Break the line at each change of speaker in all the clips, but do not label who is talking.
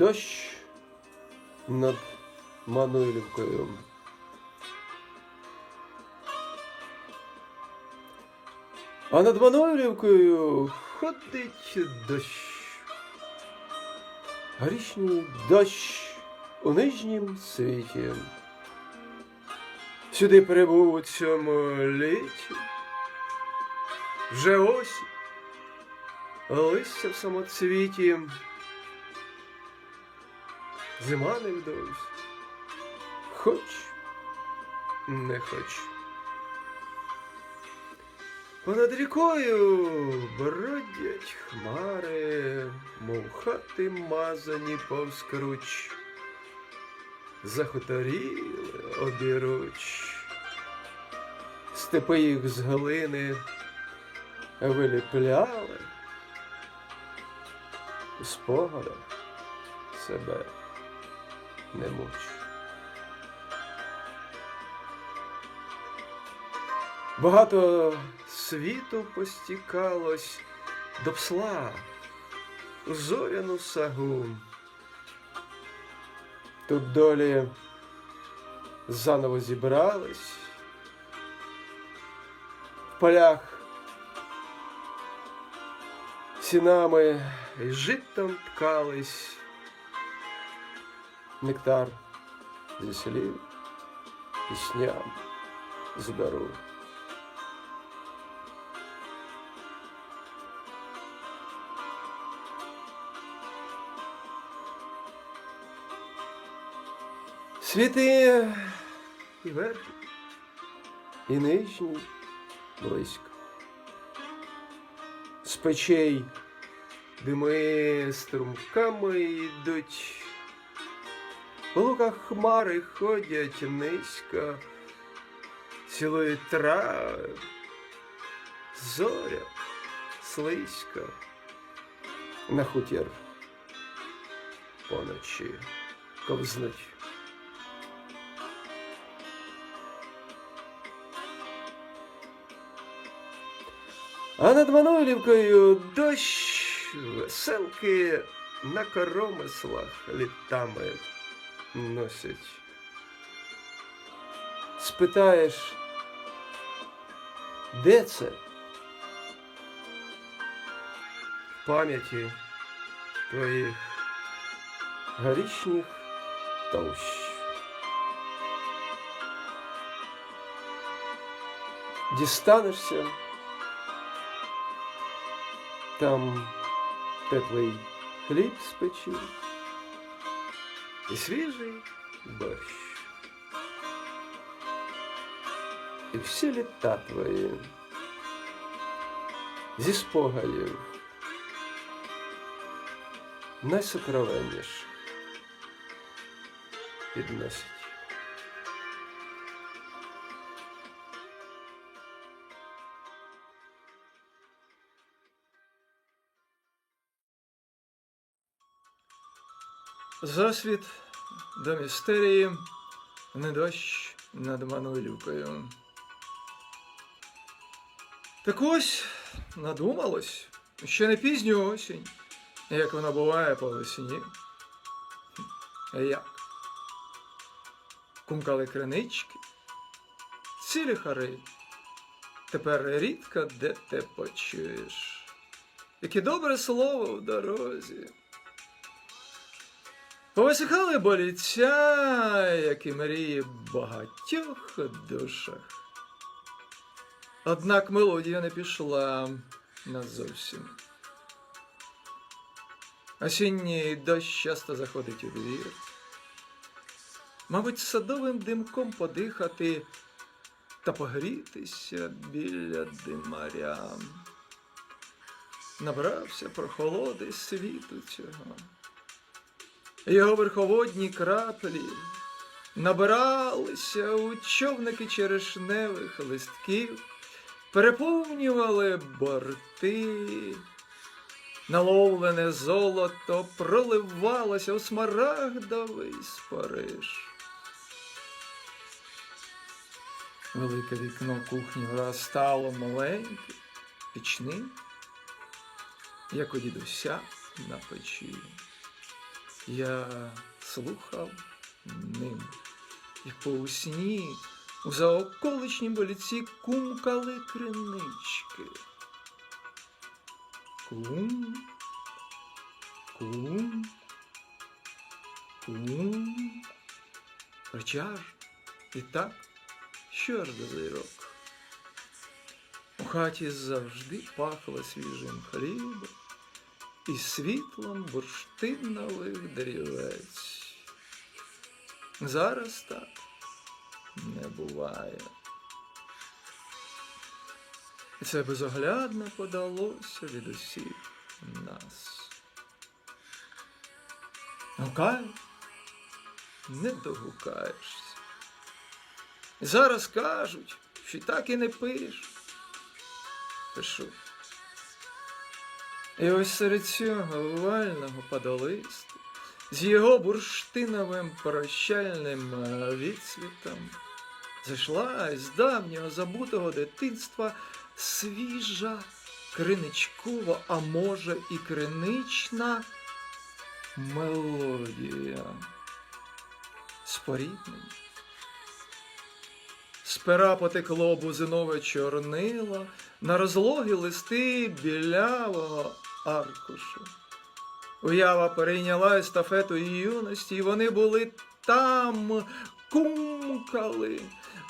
Дощ над Мануйлівкою. А над Мануйлівкою ходить дощ. Горішній дощ у нижнім світі. Сюди прибув у цьому літі. Вже осінь, листя в самоцвіті. Зима не вдовсь. Хоч, не хоч. Понад рікою бродять хмари, мов хати мазані повскруч. Захоторіли обіруч. Степи їх з глини виліпляли. У спогадах себе не муч. Багато світу постікалось до псла у зоряну сагу. Тут долі заново зібрались в полях сінами і житом ткались нектар зі слів пісням зберу. Світи і верхні, і нижні близько. З печей дими струмками йдуть. У луках хмари ходять низько, цілують трави, зоря слизько на хутір поночі ковзнуть. А над Мануйлівкою дощ веселки на коромислах літами носять. Спитаєш, де це? В пам'яті твоїх горішніх товщ. Дістанешся. Там теплий хліб з і свіжий борщ. І всі літа твої зі спогадів найсокровенніше підносять.
Засвіт до містерії, не дощ над Мануйлівкою. Так ось надумалось, ще не пізню осінь, як вона буває по весні. Як? Кумкали кринички, цілі хари. Тепер рідко де те почуєш. Яке добре слово в дорозі. Повисихали боліця, як і мрії багатьох душах. Однак мелодія не пішла назовсім. Осінній дощ часто заходить у двір. Мабуть, садовим димком подихати та погрітися біля димаря. Набрався прохолоди світу цього. Його верховодні краплі набиралися у човники черешневих листків, переповнювали борти, наловлене золото проливалося у смарагдовий спариж. Велике вікно кухні враз стало маленьке, пічним, як у дідуся на печі. Я слухав ним, як по усні у заоколичнім боліці кумкали кринички. Кум, кум, кум. Хоча ж і так щордовий рок. У хаті завжди пахло свіжим хлібом і світлом бурштинових дрівець. Зараз так не буває. І це безоглядно подалося від усіх нас. Гукаю, не догукаєшся. Зараз кажуть, що так і не пиш. Пишу. І ось серед цього вального падолисту, з його бурштиновим прощальним е, відсвітом, зайшла з давнього забутого дитинства свіжа криничкова, а може і кринична мелодія. Споріднення. З пера потекло бузинове чорнило на розлогі листи білявого аркушу. Уява перейняла естафету юності, і вони були там, кумкали.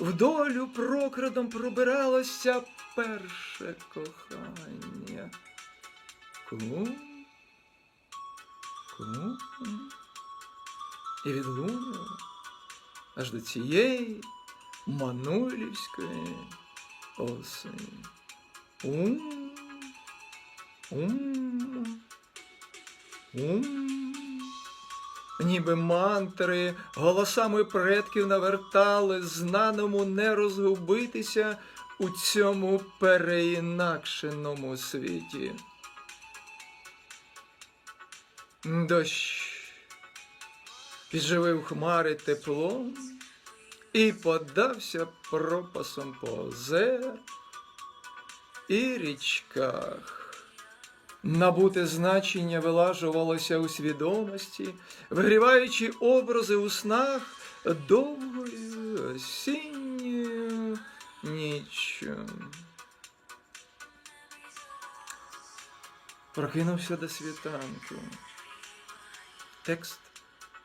В долю прокрадом пробиралося перше кохання. Кум, кум. І відлунило аж до цієї Манулівської осені. Ум, ум, ум. Ніби мантри голосами предків навертали знаному не розгубитися у цьому переінакшеному світі. Дощ підживив хмари теплом і подався пропасом по озер і річках. Набуте значення вилажувалося у свідомості, вигріваючи образи у снах довгою осінньою ніччю. Прокинувся до світанку. Текст,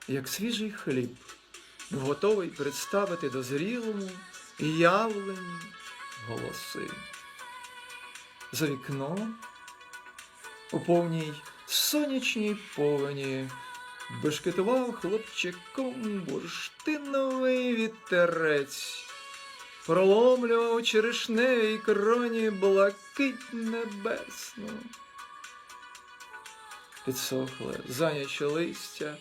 як свіжий хліб, готовий представити дозрілому явленню голоси. За вікном у повній сонячній повені. Бешкетував хлопчиком бурштиновий вітерець, проломлював черешневій кроні блакить небесну. Підсохле, зайняче листя,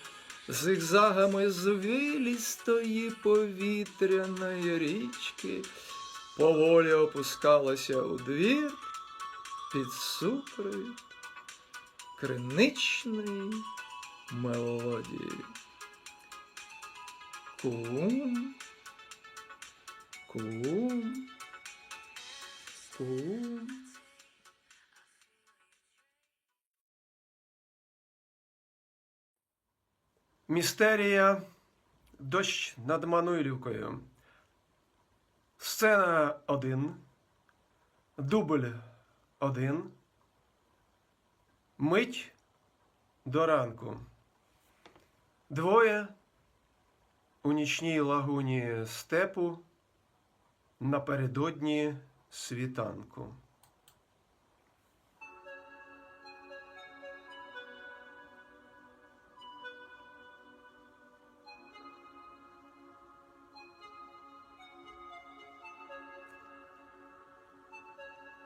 зигзагами звилістої повітряної річки. Поволі опускалося у двір під супровід криничної мелодії. Кум, кум, кум.
Містерія Дощ над Мануйлівкою. Сцена 1. Дубль 1. Мить до ранку. Двоє у нічній лагуні степу напередодні світанку.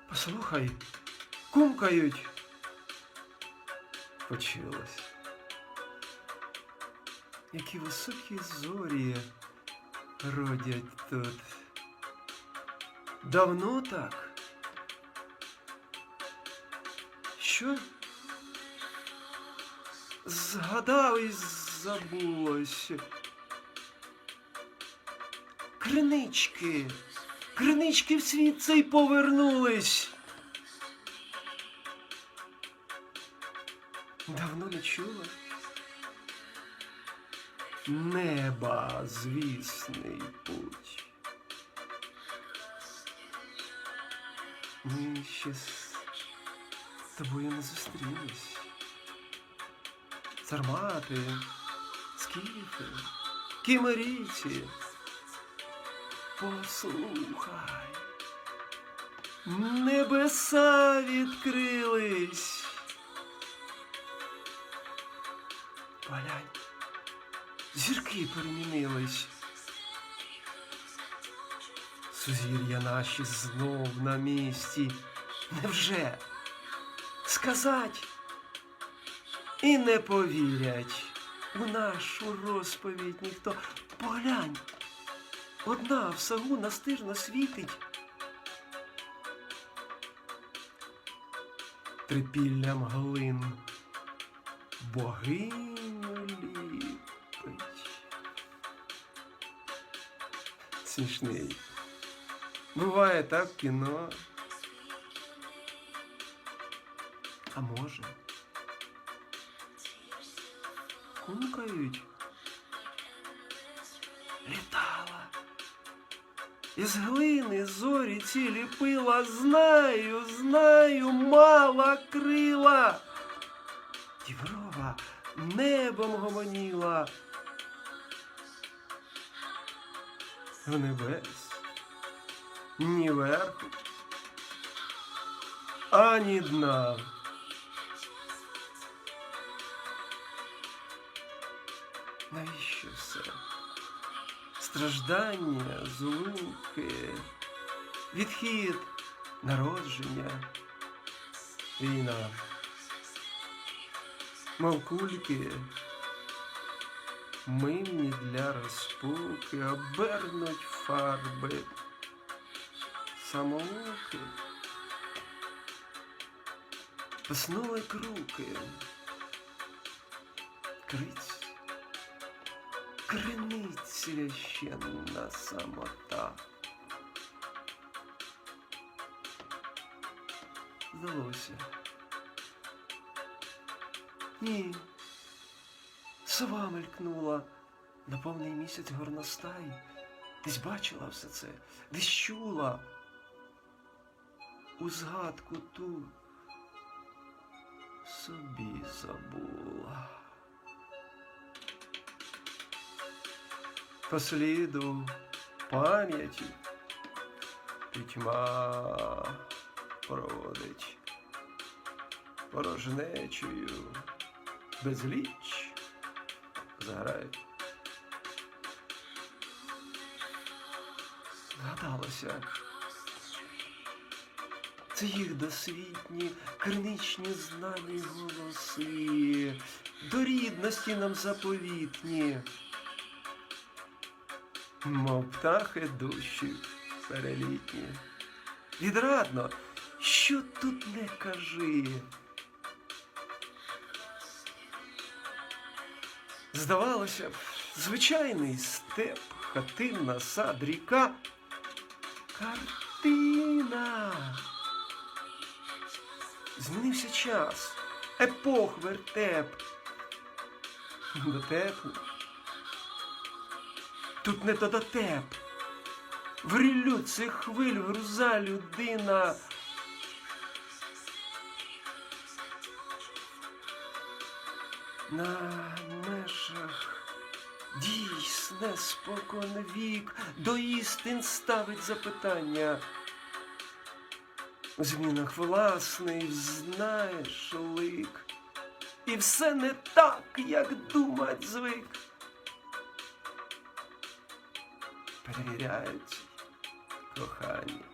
Послухай, кумкають. Почулось. Які високі зорі родять тут. Давно так? Що? Згадав і забулось. Кринички. Кринички в світ цей повернулись. Не чула. неба звісний путь. Ми ще з тобою не зустрілись. Сармати, скіфи, кімерійці. Послухай. Небеса відкрились. Поглянь, зірки перемінились. Сузір'я наші знов на місці. Невже сказать і не повірять у нашу розповідь ніхто. Поглянь, одна в сагу настирно світить. Трипіллям глин богиню Смішний. Буває так кіно. А може. Кукають. Літала. Із глини зорі ці ліпила, знаю, знаю, мала крила. Діброва небом гомоніла. Небес ні верху, ані дна. Навіщо все? Страждання, злуки, відхід, народження, війна, мов кульки, мимні для розпуки, обернуть фарби, самоуки, поснули круки, криць. Кринить священна самота. Здалося. Ні. Сова мелькнула на повний місяць горностай. Десь бачила все це, десь чула. У згадку ту собі забула. по сліду пам'яті пітьма проводить порожнечою безліч заграє. Згадалося. Це їх досвітні, криничні знані голоси, до рідності нам заповітні мов птахи душі перелітні. Відрадно, що тут не кажи. Здавалося б, звичайний степ, хатинна сад, ріка. Картина. Змінився час, епох вертеп. Дотепно. Тут не дотеп. В ріллю цих хвиль груза людина. На межах дійсне спокон вік до істин ставить запитання. У змінах власний знаєш лик. І все не так, як думать звик. перевіряють кохання.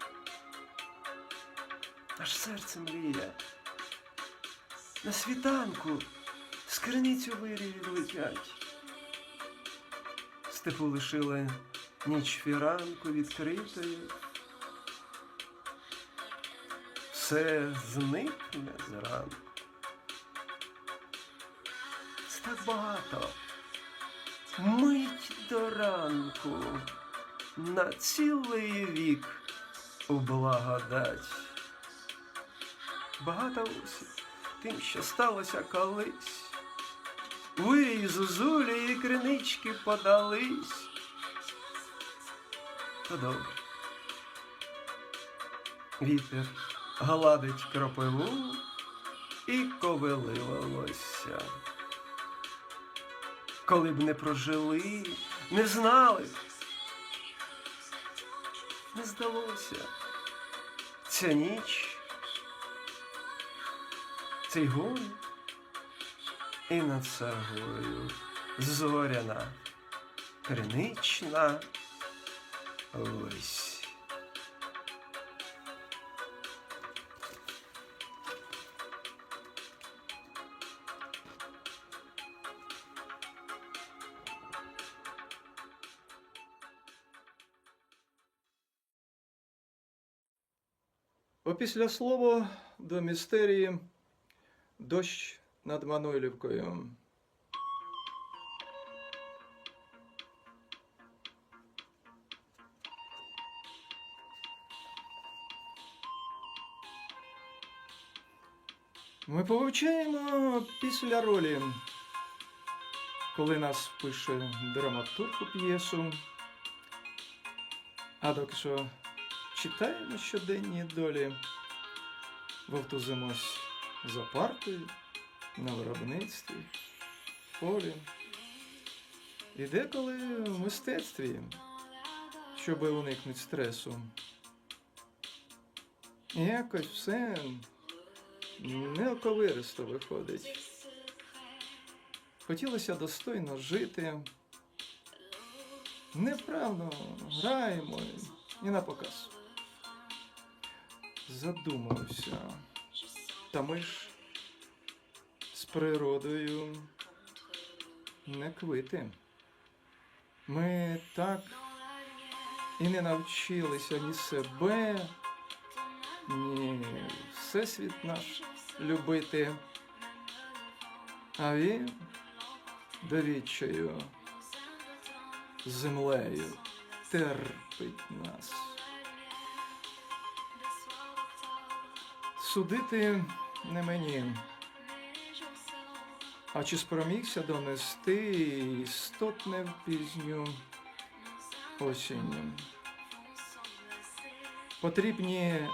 Аж серце мріє. На світанку з криницю вирії летять. Степу лишили ніч фіранку відкритою. Все зникне зранку. Це так багато. Мить до ранку на цілий вік у благодать. Багато усіх тим, що сталося колись. Вирій зозулі і кринички подались. То добре. Вітер гладить кропиву і ковили. Коли б не прожили, не знали, не здалося. Ця ніч, цей гой і над сагою зоряна, кринична. Ось.
Опісля слова до містерії дощ над Мануйлівкою. Ми повивчаємо після ролі, коли нас пише драматург у п'єсу. А доки що читаємо щоденні долі, вовтузимось за партою, на виробництві, в полі. І деколи в мистецтві, щоб уникнути стресу. Якось все неоковиристо виходить. Хотілося достойно жити. Невправно граємо і на показ. Задумався. Та ми ж природою не квити. Ми так і не навчилися ні себе, ні всесвіт наш любити. А він до відчаю землею терпить нас. Судити не мені, а чи спромігся донести істотне в пізню осінь. Потрібні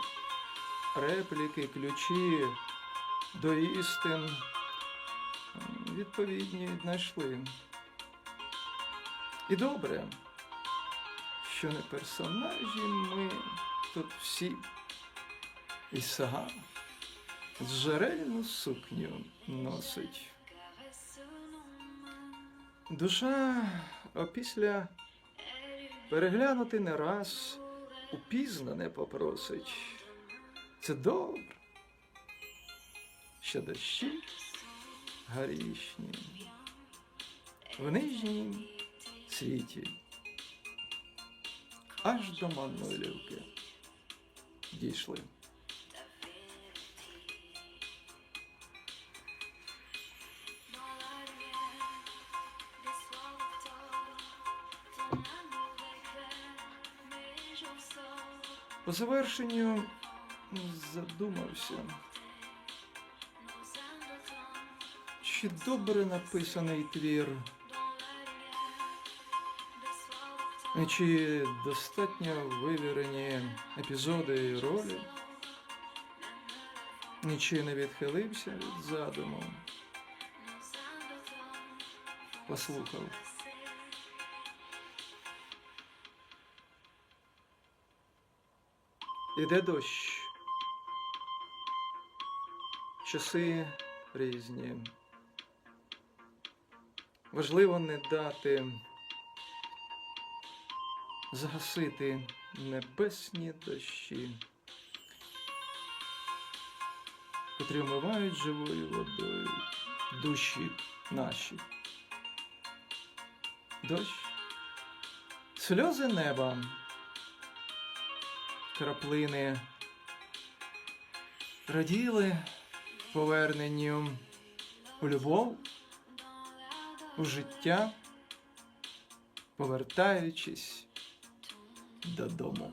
репліки, ключі до істин відповідні знайшли. І добре, що не персонажі ми тут всі. І сага джерельну сукню носить. Душа опісля переглянути не раз упізнане попросить. Це добре, що дощі гарішні в нижнім світі аж до Мануйлівки дійшли. По завершенню задумався, чи добре написаний твір, чи достатньо вивірені епізоди і ролі, і чи не відхилився від задуму. Послухав. Іде дощ. Часи різні. Важливо не дати загасити небесні дощі, котрі вмивають живою водою душі наші. Дощ, сльози неба краплини раділи поверненню у любов, у життя, повертаючись додому.